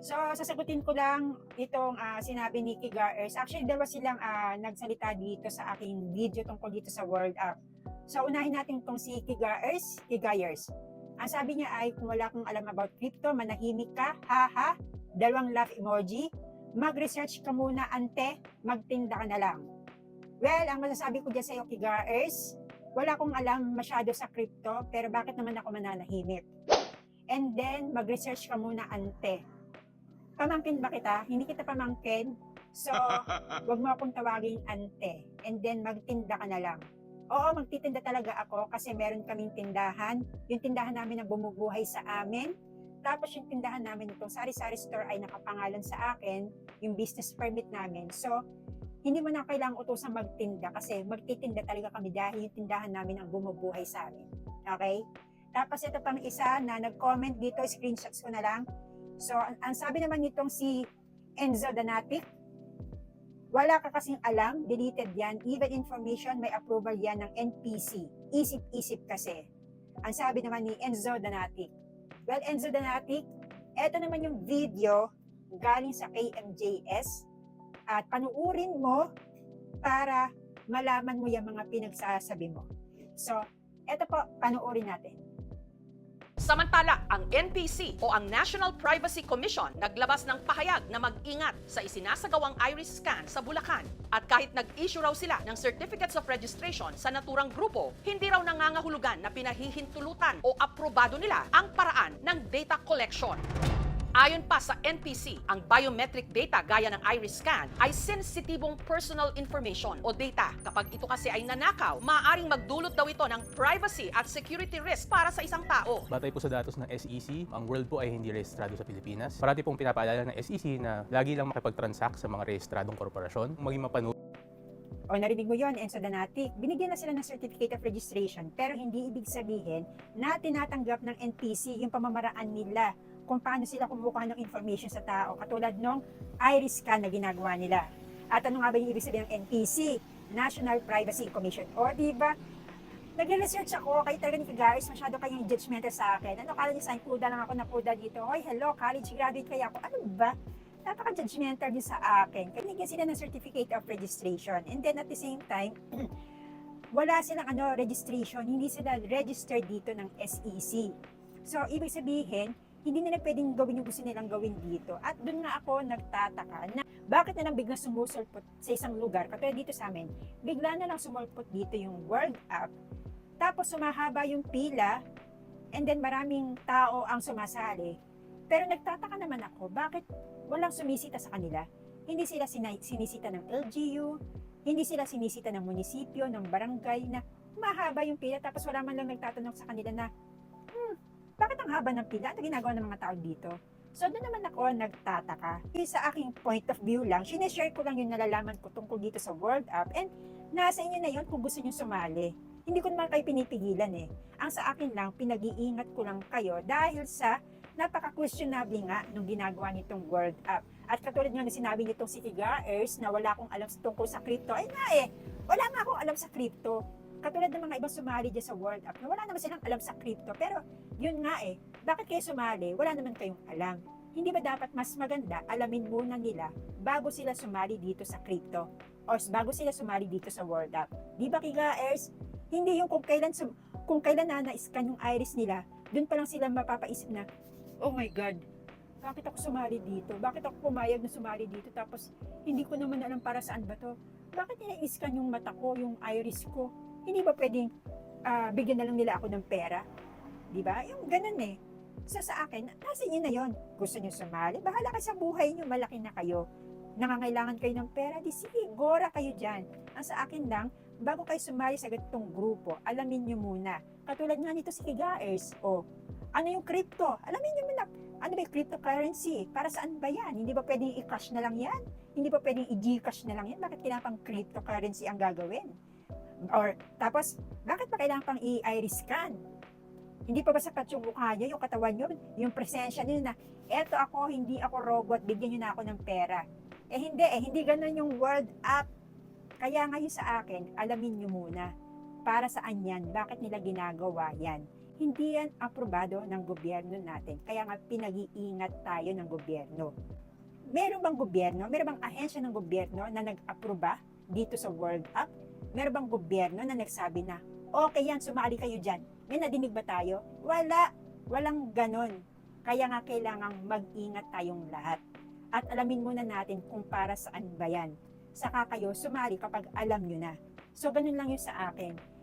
So, sasagutin ko lang itong ah, sinabi ni Kigaers. Actually, dalawa silang ah, nagsalita dito sa aking video tungkol dito sa World App. So, unahin natin itong si Kigaers. Kigaers. Ang sabi niya ay, kung wala kang alam about crypto, manahimik ka, haha, dalawang laugh emoji, mag-research ka muna, ante, magtinda ka na lang. Well, ang masasabi ko dyan sa iyo, Kigaers, wala akong alam masyado sa crypto, pero bakit naman ako mananahimik? And then, mag-research ka muna, ante. Pamangkin ba kita? Hindi kita pamangkin. So, wag mo akong tawagin ante. And then, magtinda ka na lang. Oo, magtitinda talaga ako kasi meron kaming tindahan. Yung tindahan namin na bumubuhay sa amin. Tapos yung tindahan namin itong sari-sari store ay nakapangalan sa akin, yung business permit namin. So, hindi mo na kailangang utusan magtinda kasi magtitinda talaga kami dahil yung tindahan namin ang bumubuhay sa amin. Okay? Tapos ito pang isa na nag-comment dito, screenshots ko na lang. So, ang, sabi naman nitong si Enzo Danatic, wala ka kasing alam, deleted yan. Even information, may approval yan ng NPC. Isip-isip kasi. Ang sabi naman ni Enzo Danatic. Well, Enzo Danatic, eto naman yung video galing sa KMJS at panuurin mo para malaman mo yung mga pinagsasabi mo. So, eto po, panuurin natin. Samantala, ang NPC o ang National Privacy Commission naglabas ng pahayag na mag-ingat sa isinasagawang iris scan sa Bulacan. At kahit nag-issue raw sila ng Certificates of Registration sa naturang grupo, hindi raw nangangahulugan na pinahihintulutan o aprobado nila ang paraan ng data collection. Ayon pa sa NPC, ang biometric data gaya ng iris scan ay sensitibong personal information o data. Kapag ito kasi ay nanakaw, maaaring magdulot daw ito ng privacy at security risk para sa isang tao. Batay po sa datos ng SEC, ang world po ay hindi rehistrado sa Pilipinas. Parati pong pinapaalala ng SEC na lagi lang makipag-transact sa mga rehistradong korporasyon, maging mapanu O narinig mo yon Enzo Danatic, binigyan na sila ng Certificate of Registration pero hindi ibig sabihin na tinatanggap ng NPC yung pamamaraan nila kung paano sila kumukuha ng information sa tao katulad nung iris scan na ginagawa nila. At ano nga ba yung ibig sabihin ng NPC? National Privacy Commission. O di ba? Nag-research ako, kayo talaga ni Kagaris, masyado kayong judgmental sa akin. Ano kala niyo sa akin, puda lang ako na puda dito. Hoy, hello, college graduate kaya ako. Ano ba? Napaka-judgmental din sa akin. Kaya Binigyan sila ng certificate of registration. And then at the same time, wala silang ano, registration. Hindi sila registered dito ng SEC. So, ibig sabihin, hindi nila pwedeng gawin yung gusto nilang gawin dito. At doon nga ako nagtataka na bakit na lang biglang sumusulpot sa isang lugar, katulad dito sa amin, bigla na lang sumulpot dito yung World App, tapos sumahaba yung pila, and then maraming tao ang sumasali. Pero nagtataka naman ako, bakit walang sumisita sa kanila? Hindi sila sinisita ng LGU, hindi sila sinisita ng munisipyo, ng barangay na mahaba yung pila tapos wala man lang nagtatanong sa kanila na, haba ng pila? Ano ginagawa ng mga tao dito? So, doon naman ako nagtataka. Sa aking point of view lang, sineshare ko lang yung nalalaman ko tungkol dito sa World App and nasa inyo na yun kung gusto nyo sumali. Hindi ko naman kayo pinipigilan eh. Ang sa akin lang, pinag-iingat ko lang kayo dahil sa napaka-questionable nga nung ginagawa nitong World App. At katulad nga na sinabi nitong si Tigaers na wala akong alam tungkol sa crypto, ay nga eh, wala nga akong alam sa crypto. Katulad ng mga ibang sumali dyan sa World App na wala naman silang alam sa crypto. Pero yun nga eh, bakit kayo sumali? Wala naman kayong alam. Hindi ba dapat mas maganda alamin muna nila bago sila sumali dito sa crypto? O bago sila sumali dito sa World App? Di ba Kigaers? Hindi yung kung kailan, sum- kung kailan na na-scan yung iris nila, dun pa lang sila mapapaisip na, oh my God, bakit ako sumali dito? Bakit ako pumayag na sumali dito? Tapos, hindi ko naman alam para saan ba to? Bakit nila scan yung mata ko, yung iris ko? Hindi ba pwedeng ah, bigyan na lang nila ako ng pera? Di ba? Yung ganun eh. So sa akin, nasa inyo na yon. Gusto nyo sumali? Bahala kayo sa buhay nyo, malaki na kayo. Nangangailangan kayo ng pera, di sige, gora kayo dyan. Ang sa akin lang, bago kayo sumali sa ganitong grupo, alamin nyo muna. Katulad nga nito si Kigaers, o ano yung crypto? Alamin nyo muna, ano ba yung cryptocurrency? Para saan ba yan? Hindi ba pwedeng i-cash na lang yan? Hindi ba pwedeng i-gcash na lang yan? Bakit kailangan pang cryptocurrency ang gagawin? Or, tapos, bakit pa kailangan pang i-iris scan? Hindi pa ba sapat yung mukha nyo, yung katawan nyo, yung presensya nyo na, eto ako, hindi ako robot, bigyan nyo na ako ng pera. Eh hindi, eh hindi ganun yung world app. Kaya ngayon sa akin, alamin nyo muna, para saan yan, bakit nila ginagawa yan. hindi yan aprobado ng gobyerno natin. Kaya nga pinag-iingat tayo ng gobyerno. Meron bang gobyerno, meron bang ahensya ng gobyerno na nag-aproba dito sa World Cup? Meron bang gobyerno na nagsabi na, okay yan, sumali kayo dyan. May nadinig ba tayo? Wala. Walang ganon. Kaya nga kailangang mag-ingat tayong lahat. At alamin muna natin kung para saan ba yan. Saka kayo sumali kapag alam nyo na. So, ganun lang yun sa akin